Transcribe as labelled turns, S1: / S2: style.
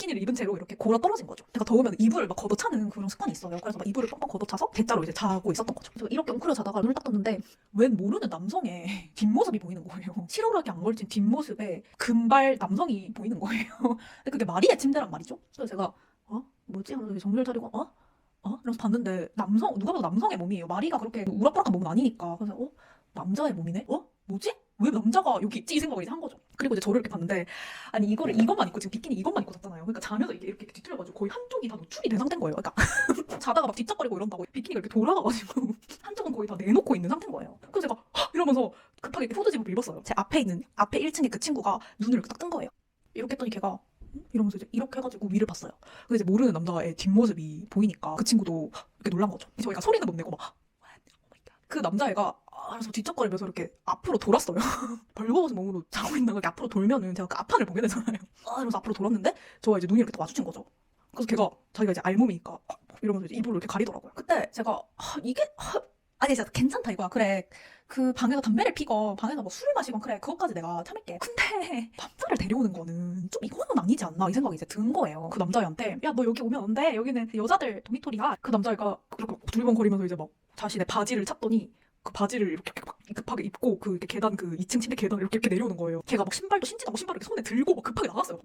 S1: 비키니를 입은 채로 이렇게 골아 떨어진 거죠. 내가 더우면 이불을 막 걷어차는 그런 습관이 있어요. 그래서 막 이불을 뻥뻥 걷어차서 대자로 이제 자고 있었던 거죠. 그래서 이렇게 웅크려 자다가 눈을 딱 떴는데 웬 모르는 남성의 뒷모습이 보이는 거예요. 실오락이 안 걸친 뒷모습에 금발 남성이 보이는 거예요. 근데 그게 마리의 침대란 말이죠. 그래서 제가 어 뭐지 하면서 정신을 차리고 어 어? 이러면서 봤는데 남성 누가 봐도 남성의 몸이에요. 마리가 그렇게 우락부락한 몸은 아니니까. 그래서 어 남자의 몸이네. 어 뭐지? 왜 남자가 여기 있지? 이 생각을 이제 한 거죠. 그리고 이제 저를 이렇게 봤는데 아니 이거를 이것만 입고 지금 비키니 이것만 입고 잤잖아요. 그러니까 자면서 이게 이렇게 뒤틀려가지고 거의 한쪽이 다 노출이 된 상태인 거예요. 그러니까 자다가 막 뒤척거리고 이런다고 비키니가 이렇게 돌아가가지고 한쪽은 거의 다 내놓고 있는 상태인 거예요. 그래서 제가 헉! 이러면서 급하게 이렇게 후드집을 입었어요. 제 앞에 있는 앞에 1층에 그 친구가 눈을 이렇게 딱 뜬 거예요. 이렇게 했더니 걔가 응? 이러면서 이제 이렇게 해가지고 위를 봤어요. 근데 이제 모르는 남자의 뒷모습이 보이니까 그 친구도 이렇게 놀란 거죠. 저희가 소리는 못 내고 막 그 남자애가 아, 그래서 뒤척거리면서 이렇게 앞으로 돌았어요. 벌거벗은 몸으로 자고 있는 걸 앞으로 돌면은 제가 그 앞판을 보게 되잖아요. 아, 이러면서 앞으로 돌았는데 저와 이제 눈이 이렇게 딱 마주친 거죠. 그래서 걔가 자기가 이제 알몸이니까 아, 이러면서 이제 이불을 이렇게 가리더라고요. 그때 제가 아, 이게 아, 아니 진짜 괜찮다 이거야. 그래 그 방에서 담배를 피건 방에서 뭐 술을 마시건 그래 그것까지 내가 참을게. 근데 남자를 데려오는 거는 좀 이거는 아니지 않나 이 생각이 이제 든 거예요. 그 남자애한테 야 너 여기 오면 안 돼. 여기는 여자들 도미토리야. 그 남자애가 그렇게 두리번거리면서 이제 막 자신의 바지를 찾더니 그 바지를 이렇게 막 급하게 입고 그 이렇게 계단 그 2층 침대 계단 이렇게 이렇게 내려오는 거예요. 걔가 막 신발도 신지도 않고 신발을 이렇게 손에 들고 막 급하게 나갔어요.